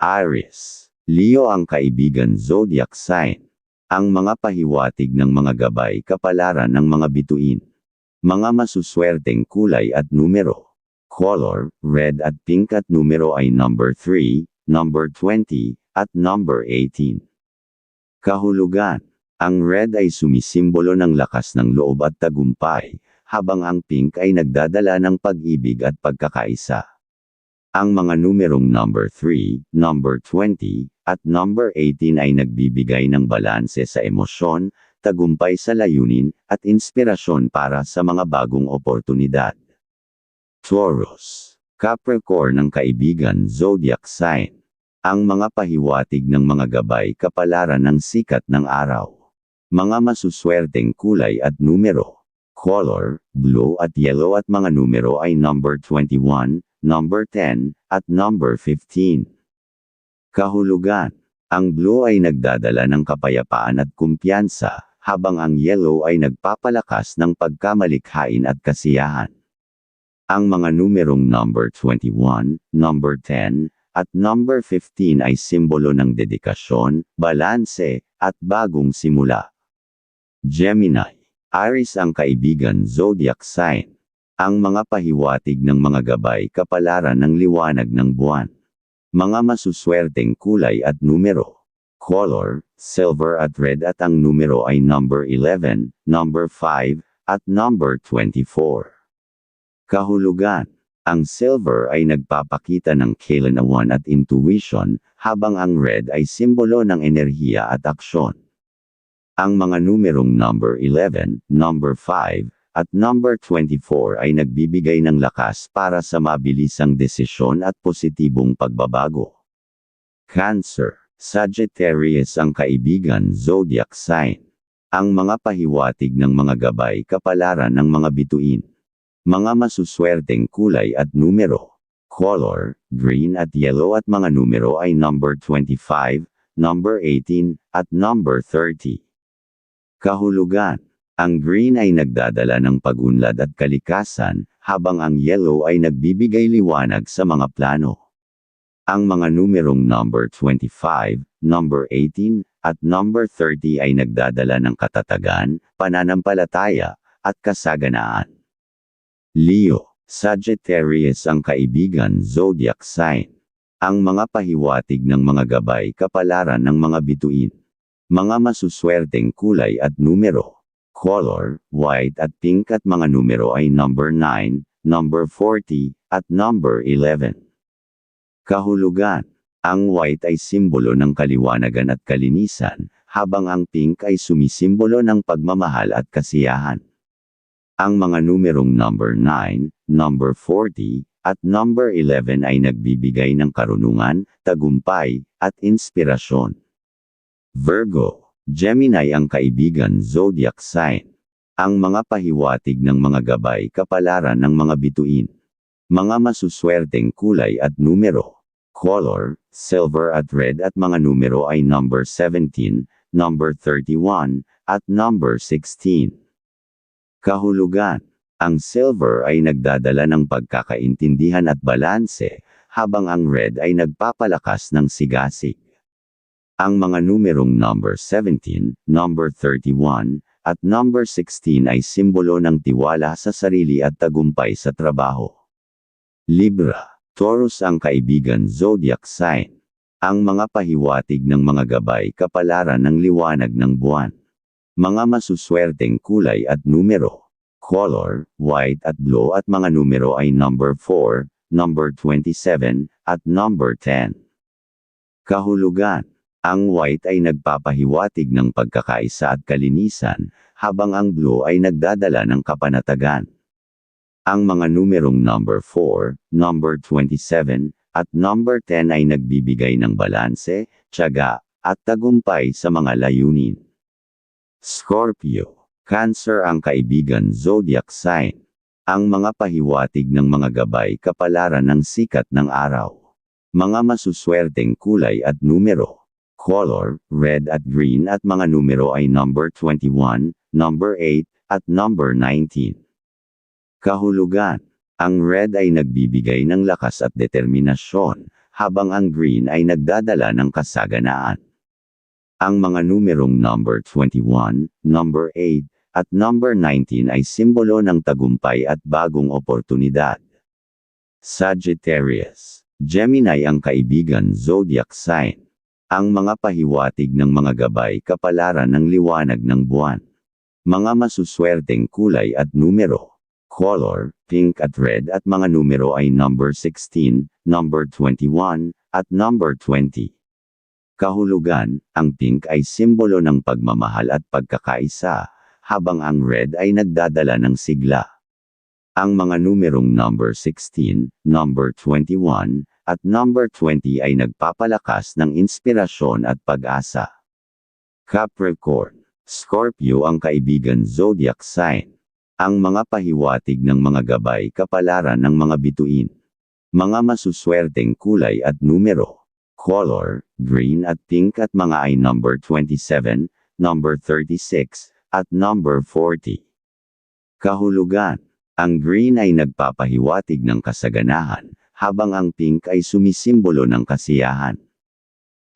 Aries. Leo ang kaibigan zodiac sign. Ang mga pahiwatig ng mga gabay kapalaran ng mga bituin. Mga masuswerteng kulay at numero. Color, red at pink at numero ay number 3, number 20, at number 18. Kahulugan. Ang red ay sumisimbolo ng lakas ng loob at tagumpay, habang ang pink ay nagdadala ng pag-ibig at pagkakaisa. Ang mga numerong number 3, number 20, at number 18 ay nagbibigay ng balanse sa emosyon, tagumpay sa layunin, at inspirasyon para sa mga bagong oportunidad. Taurus. Capricorn ng kaibigan zodiac sign. Ang mga pahiwatig ng mga gabay kapalaran ng sikat ng araw. Mga masuswerteng kulay at numero. Color, blue at yellow at mga numero ay number 21, number 10, at number 15. Kahulugan. Ang blue ay nagdadala ng kapayapaan at kumpiyansa, habang ang yellow ay nagpapalakas ng pagkamalikhain at kasiyahan. Ang mga numerong number 21, number 10, at number 15 ay simbolo ng dedikasyon, balanse, at bagong simula. Gemini. Aries ang kaibigan zodiac sign. Ang mga pahiwatig ng mga gabay kapalaran ng liwanag ng buwan. Mga masuswerteng kulay at numero. Color, silver at red at ang numero ay number 11, number 5, at number 24. Kahulugan. Ang silver ay nagpapakita ng kailanawan at intuition, habang ang red ay simbolo ng enerhiya at aksyon. Ang mga numerong number 11, number 5, at number 24 ay nagbibigay ng lakas para sa mabilisang desisyon at positibong pagbabago. Cancer. Sagittarius ang kaibigan zodiac sign. Ang mga pahiwatig ng mga gabay kapalaran ng mga bituin. Mga masuswerteng kulay at numero. Color, green at yellow at mga numero ay number 25, number 18, at number 30. Kahulugan. Ang green ay nagdadala ng pagunlad at kalikasan, habang ang yellow ay nagbibigay liwanag sa mga plano. Ang mga numerong number 25, number 18, at number 30 ay nagdadala ng katatagan, pananampalataya, at kasaganaan. Leo, Sagittarius ang kaibigan zodiac sign. Ang mga pahiwatig ng mga gabay kapalaran ng mga bituin. Mga masuswerteng kulay at numero. Color, white at pink at mga numero ay number 9, number 40, at number 11. Kahulugan. Ang white ay simbolo ng kaliwanagan at kalinisan, habang ang pink ay sumisimbolo ng pagmamahal at kasiyahan. Ang mga numerong number 9, number 40, at number 11 ay nagbibigay ng karunungan, tagumpay, at inspirasyon. Virgo, Gemini ang kaibigan zodiac sign. Ang mga pahiwatig ng mga gabay kapalaran ng mga bituin. Mga masuswerteng kulay at numero. Color, silver at red at mga numero ay number 17, number 31, at number 16. Kahulugan. Ang silver ay nagdadala ng pagkakaintindihan at balanse, habang ang red ay nagpapalakas ng sigasig. Ang mga numerong number 17, number 31, at number 16 ay simbolo ng tiwala sa sarili at tagumpay sa trabaho. Libra, Taurus ang kaibigan zodiac sign. Ang mga pahiwatig ng mga gabay kapalaran ng liwanag ng buwan. Mga masuswerteng kulay at numero. Color, white at blue at mga numero ay number 4, number 27, at number 10. Kahulugan. Ang white ay nagpapahiwatig ng pagkakaisa at kalinisan, habang ang blue ay nagdadala ng kapanatagan. Ang mga numerong number 4, number 27, at number 10 ay nagbibigay ng balanse, tiyaga, at tagumpay sa mga layunin. Scorpio. Cancer ang kaibigan zodiac sign. Ang mga pahiwatig ng mga gabay kapalaran ng sikat ng araw. Mga masuswerteng kulay at numero color, red at green at mga numero ay number 21, number 8, at number 19. Kahulugan. Ang red ay nagbibigay ng lakas at determinasyon, habang ang green ay nagdadala ng kasaganaan. Ang mga numerong number 21, number 8, at number 19 ay simbolo ng tagumpay at bagong oportunidad. Sagittarius. Gemini ang kaibigan zodiac sign. Ang mga pahiwatig ng mga gabay kapalaran ng liwanag ng buwan. Mga masuswerteng kulay at numero. Color, pink at red at mga numero ay number 16, number 21, at number 20. Kahulugan, ang pink ay simbolo ng pagmamahal at pagkakaisa, habang ang red ay nagdadala ng sigla. Ang mga numerong number 16, number 21, at number 20 ay nagpapalakas ng inspirasyon at pag-asa. Capricorn, Scorpio ang kaibigan zodiac sign. Ang mga pahiwatig ng mga gabay kapalaran ng mga bituin. Mga masuswerteng kulay at numero. Color, green at pink at mga ay number 27, number 36, at number 40. Kahulugan. Ang green ay nagpapahiwatig ng kasaganahan, habang ang pink ay sumisimbolo ng kasiyahan.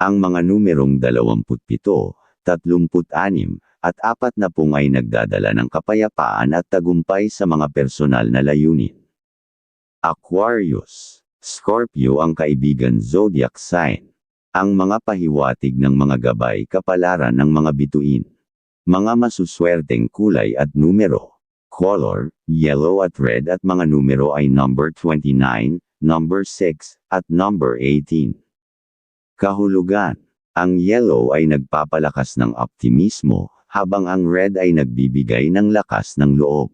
Ang mga numerong 27, 36, at 40 ay nagdadala ng kapayapaan at tagumpay sa mga personal na layunin. Aquarius. Scorpio ang kaibigan zodiac sign. Ang mga pahiwatig ng mga gabay kapalaran ng mga bituin. Mga masuswerteng kulay at numero. Color, yellow at red at mga numero ay number 29, number 6, at number 18. Kahulugan. Ang yellow ay nagpapalakas ng optimismo, habang ang red ay nagbibigay ng lakas ng loob.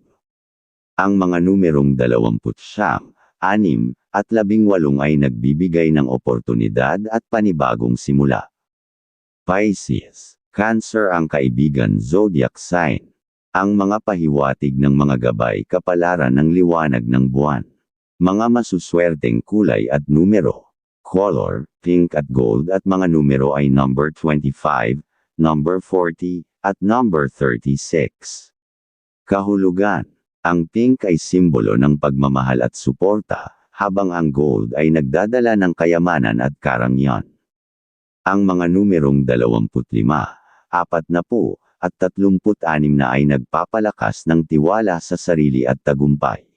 Ang mga numerong 20 6, at 18 ay nagbibigay ng oportunidad at panibagong simula. Pisces, Cancer ang kaibigan zodiac sign. Ang mga pahiwatig ng mga gabay kapalaran ng liwanag ng buwan. Mga masuswerteng kulay at numero. Color, pink at gold at mga numero ay number 25, number 40, at number 36. Kahulugan. Ang pink ay simbolo ng pagmamahal at suporta, habang ang gold ay nagdadala ng kayamanan at karangyaan. Ang mga numerong 25, 40, at 36 na ay nagpapalakas ng tiwala sa sarili at tagumpay.